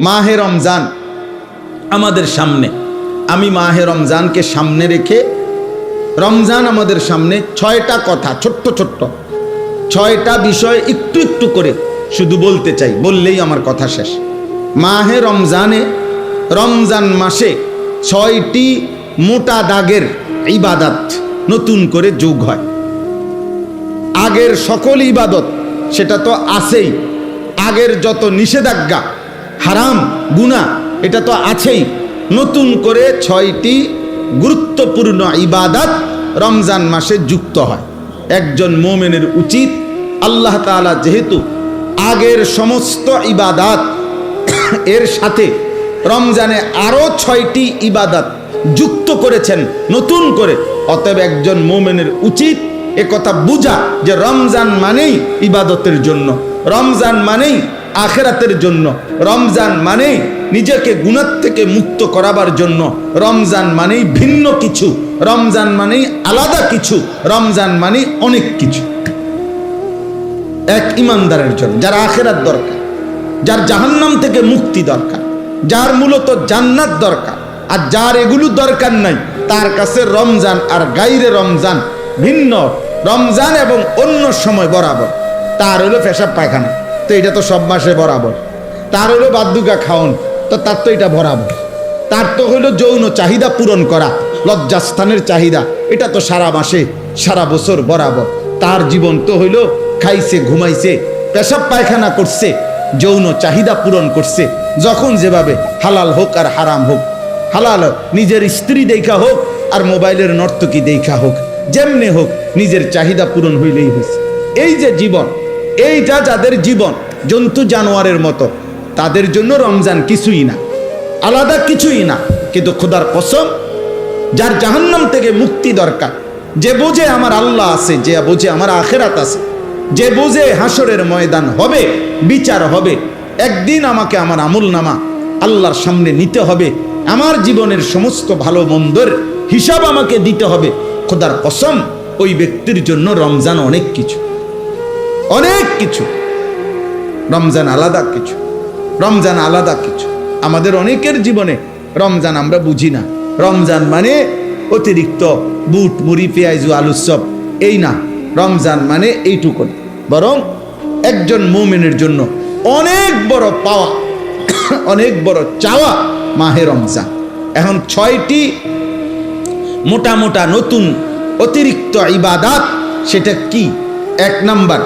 মাহে রমজান। আমাদের সামনে। আমি মাহে রমজানকে সামনে রেখে রমজান আমাদের সামনে ছয়টা কথা ছোট্ট ছোট্ট ছয়টা বিষয় একটু একটু করে শুধু বলতে চাই বললেই আমার কথা শেষ। মাহে রমজানে রমজান মাসে ছয়টি মোটা দাগের ইবাদাত নতুন করে যোগ হয়। আগের সকল ইবাদত সেটা তো আছেই। আগের যত নিষেধাজ্ঞা হারাম গুণা এটা তো আছেই। নতুন করে ছয়টি গুরুত্বপূর্ণ ইবাদাত রমজান মাসে যুক্ত হয়। একজন মোমেনের উচিত আল্লাহ তাআলা যেহেতু আগের সমস্ত ইবাদাত এর সাথে রমজানে আরও ছয়টি ইবাদাত যুক্ত করেছেন, নতুন করে, অতএব একজন মোমেনের উচিত এ কথা বুঝা যে রমজান মানেই ইবাদতের জন্য। রমজান মানেই আখেরাতের জন্য। রমজান মানেই নিজেকে গুণার থেকে মুক্ত করাবার জন্য। রমজান মানেই ভিন্ন কিছু। রমজান মানেই আলাদা কিছু। রমজান মানেই অনেক কিছু। এক ইমানদারের জন্য, যার আখেরাত দরকার, যার জাহান্নাম থেকে মুক্তি দরকার, যার মূলত জান্নাত দরকার, আর যার এগুলো দরকার নাই, তার কাছে রমজান আর গাইরে রমজান ভিন্ন। রমজান এবং অন্য সময় বরাবর। তার হলো পেশাব পায়খানা। তো এটা তো সব মাসে বরাবর। তার হলো বাদ্যুকা খাওন, তো তার তো এটা বরাবর। তার তো হইল যৌন চাহিদা পূরণ করা, লজ্জাস্থানের চাহিদা। এটা তো সারা মাসে, সারা বছর বরাবর। তার জীবন তো হইল খাইছে, ঘুমাইছে, পেশাব পায়খানা করছে, যৌন চাহিদা পূরণ করছে, যখন যেভাবে হালাল হোক আর হারাম হোক। হালাল নিজের স্ত্রী দেখা হোক আর মোবাইলের নর্তকী দেখা হোক, যেমনে হোক নিজের চাহিদা পূরণ হইলেই হয়েছে এই যে জীবন এইটা যাদের জীবন জন্তু জানোয়ারের মতো, তাদের জন্য রমজান কিছুই না। আলাদা কিছুই না, কিন্তু খোদার কসম, যার জাহান্নাম থেকে মুক্তি দরকার। যে বোঝে আমার আল্লাহ আছে, যে বোঝে আমার আখেরাত আছে, যে বোঝে হাসরের ময়দান হবে, বিচার হবে, একদিন আমাকে আমার আমল নামা আল্লাহর সামনে নিতে হবে। আমার জীবনের সমস্ত ভালো মন্দর হিসাব আমাকে দিতে হবে। খোদার কসম, ওই ব্যক্তির জন্য রমজান অনেক কিছু। অনেক কিছু। রমজান আলাদা কিছু। রমজান আলাদা কিছু। আমাদের অনেকের জীবনে রমজান আমরা বুঝি না। রমজান মানে অতিরিক্ত বুট, মুড়ি, পেঁয়াজু আলুর সব। এই না, রমজান মানে এইটুকু বরং একজন মোমেনের জন্য অনেক বড় পাওয়া, অনেক বড় চাওয়া মাহে রমজান। এখন ছয়টি মোটা মোটা নতুন অতিরিক্ত ইবাদাত, সেটা কি? এক নাম্বার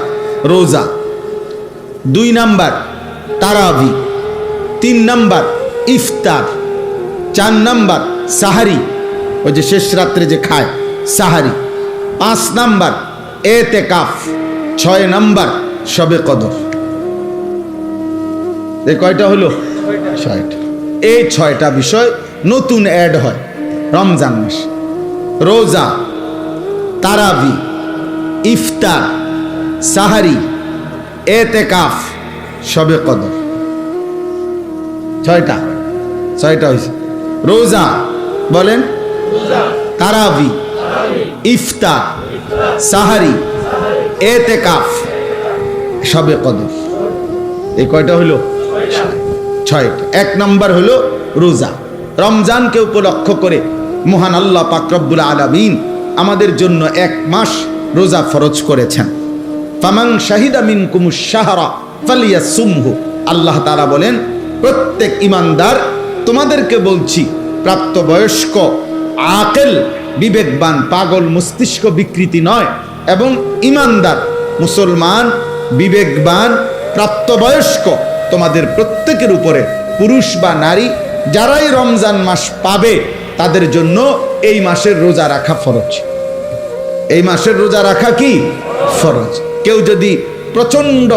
রোজা। দুই নাম্বার, তারাবি। তিন নাম্বার, ইফতার। চার নাম্বার, সাহারি। ওই যে শেষ রাত্রে যে খায়, সাহারি। পাঁচ নাম্বার এতে কাফ ছয় নাম্বার সবে কদর। এই কয়টা হলো? ছয়টা। এই ছয়টা বিষয় নতুন অ্যাড হয় রমজান মাস। রোজা, তারাবি, ইফতার সাহারি, এতেকাফ, সবে কদর। ছয়টা ছয়টা হয়েছে। রোজা, বলেন? তারাবি, ইফতা, সাহারি, এতেকাফ, সবে কদর। এই কয়টা হলো ছয়টা। এক নম্বর হলো রোজা। রমজানকে উপলক্ষ করে মহান আল্লাহ পাকরব্বুল আলমিন আমাদের জন্য এক মাস রোজা ফরজ করেছেন। ফামাং শাহিদা মিন কুমুস সাহারা ফালিয়া সুমহু আল্লাহ তারা বলেন, প্রত্যেক ইমানদার, তোমাদেরকে বলছি, প্রাপ্তবয়স্ক, আকেল, বিবেকবান, পাগল, মস্তিষ্ক বিকৃতি নয়, এবং ইমানদার, মুসলমান, বিবেকবান, প্রাপ্তবয়স্ক, তোমাদের প্রত্যেকের উপরে পুরুষ বা নারী, যারাই রমজান মাস পাবে, তাদের জন্য এই মাসের রোজা রাখা ফরজ। এই মাসের রোজা রাখা কি? ফরজ। কেউ যদি প্রচণ্ড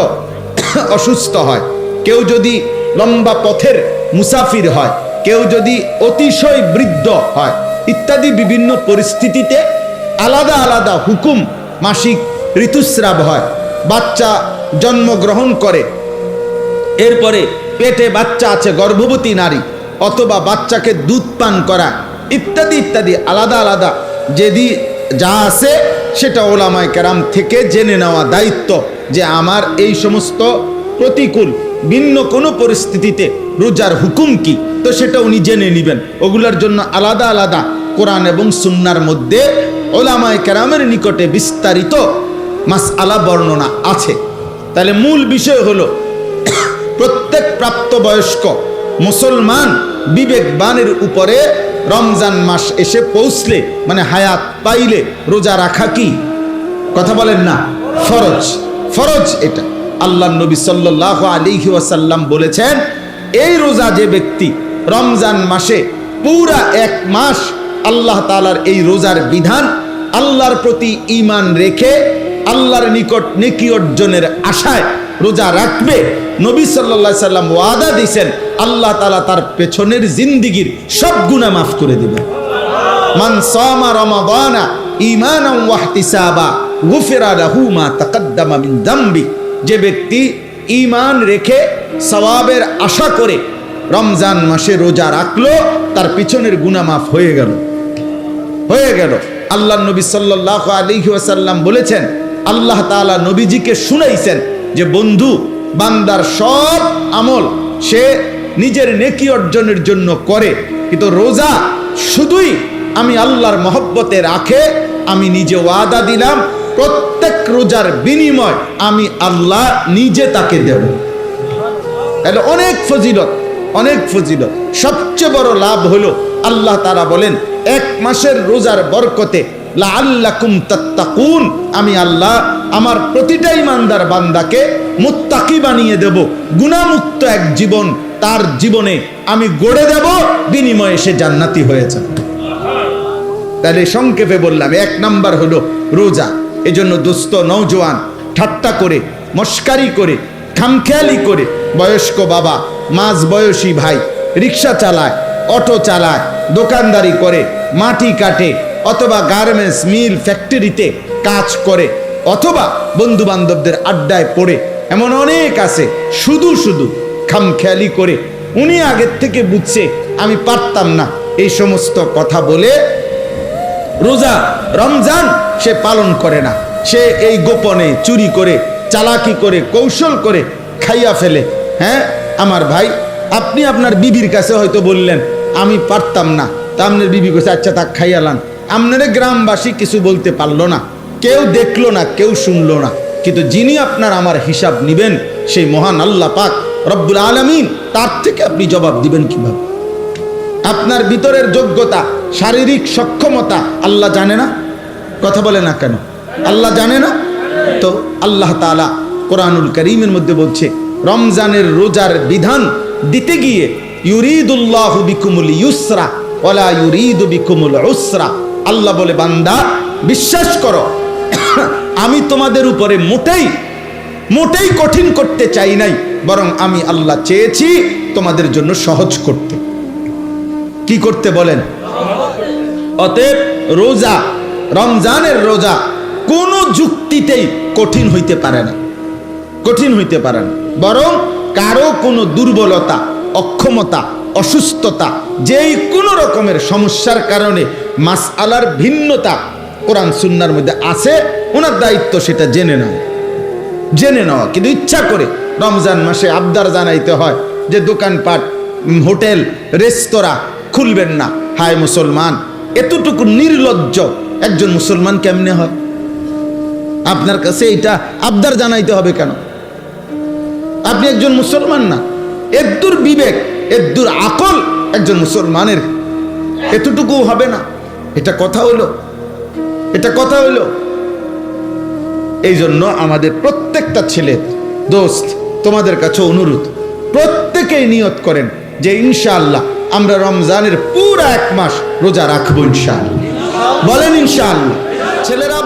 অসুস্থ হয়, কেউ যদি লম্বা পথের মুসাফির হয়, কেউ যদি অতিশয় বৃদ্ধ হয়, ইত্যাদি বিভিন্ন পরিস্থিতিতে আলাদা আলাদা হুকুম মাসিক ঋতুস্রাব হয়, বাচ্চা জন্মগ্রহণ করে। এরপরে পেটে বাচ্চা আছে, গর্ভবতী নারী, অথবা বাচ্চাকে দুধ পান করা, ইত্যাদি ইত্যাদি, আলাদা আলাদা। যেদি যা আছে সেটা ওলামায় কেরাম থেকে জেনে নেওয়া দায়িত্ব যে আমার এই সমস্ত প্রতিকূল, ভিন্ন কোনো পরিস্থিতিতে রোজার হুকুম কি? তো সেটা উনি জেনে নেবেন। ওগুলোর জন্য আলাদা আলাদা কোরআন এবং সুন্নার মধ্যে ওলামায় কেরামের নিকটে বিস্তারিত মাস আলা বর্ণনা আছে। তাহলে মূল বিষয় হলো, প্রত্যেক প্রাপ্তবয়স্ক মুসলমান বিবেকবানের উপরে রমজান মাস এসে পৌঁছলে মানে হায়াত পাইলে, রোজা রাখা কি? কথা বলেন না, ফরজ। ফরজ এটা। আল্লাহ নবী সাল্লাহ আলিহি ওয়াসাল্লাম বলেছেন, এই রোজা যে ব্যক্তি রমজান মাসে পুরা এক মাস আল্লাহ তালার এই রোজার বিধান, আল্লাহর প্রতি ঈমান রেখে আল্লাহর নিকট নেকি অর্জনের আশায় রোজা রাখবে, নবী সাল্লাহ সাল্লাম ওয়াদা দিয়েছেন আল্লাহ তালা তার পেছনের জিন্দিগির সব গুণা মাফ করে দেবে। মান ওয়াহতিসাবা গুফিরা দামবি। যে ব্যক্তি ইমান রেখে সওয়াবের আশা করে রমজান মাসে রোজা রাখল, তার পিছনের গুনাহ মাফ হয়ে গেল। হয়ে গেল। আল্লাহ নবী সাল্লাল্লাহু আলাইহি ওয়াসাল্লাম বলেছেন, আল্লাহ তাআলা নবীজিকে শুনাইছেন যে বন্ধু, বান্দার সব আমল সে নিজের নেকি অর্জনের জন্য করে। কিন্তু রোজা শুধুই আমি আল্লাহর মহব্বতে রাখে, আমি নিজে ওয়াদা দিলাম, প্রত্যেক রোজার বিনিময় আমি আল্লাহ নিজে তাকে দেব। তাহলে অনেক ফজিলত অনেক ফজিলত। সবচেয়ে বড় লাভ হলো, আল্লাহ তারা বলেন, এক মাসের রোজার বরকতে, লাআল্লাকুম তাত্তাকুন, আমি আল্লাহ আমার প্রতিটা ইমানদার বান্দাকে মুত্তাকি বানিয়ে দেব। গুণামুক্ত এক জীবন তার জীবনে আমি গড়ে দেব, বিনিময়ে সে জান্নাতি হয়েছে তাহলে সংক্ষেপে বললাম, এক নাম্বার হলো রোজা। এজন্য দোস্ত নৌজওয়ান ঠাট্টা করে, মস্কারি করে, খামখেয়ালি করে, বয়স্ক বাবা, মাঝ বয়সী ভাই, রিক্সা চালায়, অটো চালায়, দোকানদারি করে, মাটি কাটে, অথবা গার্মেন্টস, মিল, ফ্যাক্টরিতে কাজ করে, অথবা বন্ধু বান্ধবদের আড্ডায় পড়ে, এমন অনেক আছে, শুধু শুধু খামখেয়ালি করে উনি আগের থেকে বুঝছে আমি পারতাম না এই সমস্ত কথা বলে রোজা, রমজান সে পালন করে না। সে এই গোপনে চুরি করে, চালাকি করে, কৌশল করে খাইয়া ফেলে। হ্যাঁ আমার ভাই, আপনি আপনার বিবির কাছে হয়তো বললেন, আমি পারতাম না। তা আপনার বিবি কাছে আচ্ছা তা খাইয়ালান আপনারা গ্রামবাসী কিছু বলতে পারল না। কেউ দেখল না, কেউ শুনলো না। কিন্তু যিনি আপনার আমার হিসাব নিবেন, সেই মহান আল্লাহ পাক রব্বুল আলমিন, তার থেকে আপনি জবাব দিবেন কীভাবে? আপনার ভিতরের যোগ্যতা, শারীরিক সক্ষমতা আল্লাহ জানে না? কথা বলে না কেন? আল্লাহ জানে না? তো আল্লাহ তালা কোরআনুল করিমের মধ্যে বলছে, রমজানের রোজার বিধান দিতে গিয়ে ইউরিদুল্লাহ বিকুমুল ইউসরা ওলা ইউরিদু বিকুমুল উসরা। আল্লাহ বলে, বান্দা, বিশ্বাস করো, আমি তোমাদের উপরে মোটেই মোটেই কঠিন করতে চাই নাই। বরং আমি আল্লাহ চেয়েছি তোমাদের জন্য সহজ করতে। কি করতে বলেন? অতএব রোজা, রমজানের রোজা কোনো যুক্তিতেই কঠিন হইতে পারে না। কঠিন হইতে পারে না। বরং কারও কোনো দুর্বলতা, অক্ষমতা, অসুস্থতা, যেই কোনো রকমের সমস্যার কারণে মাস আলার ভিন্নতা কোরআন সুন্নার মধ্যে আছে, ওনার দায়িত্ব সেটা জেনে নেওয়া। জেনে নেওয়া কিন্তু ইচ্ছা করে রমজান মাসে আবদার জানাইতে হয় যে দোকানপাট হোটেল, রেস্তোরাঁ খুলবেন না। হায় মুসলমান, এতটুকু নির্লজ্জ একজন মুসলমান কেমনে হয়? আপনার কাছে এটা আবদার জানাইতে হবে কেন? আপনি একজন মুসলমান না। এদ্দুর বিবেক এদ্দুর আকল একজন মুসলমানের এতটুকু হবে না। এটা কথা হলো। এটা কথা হলো। এই জন্য আমাদের প্রত্যেকটা ছেলে দোস্ত, তোমাদের কাছে অনুরোধ, প্রত্যেকেই নিয়ত করেন যে ইনশাআল্লাহ আমরা রমজানের পুরা এক মাস রোজা রাখব ইনশাআল্লাহ। বলেন ইনশাআল্লাহ। ছেলেরা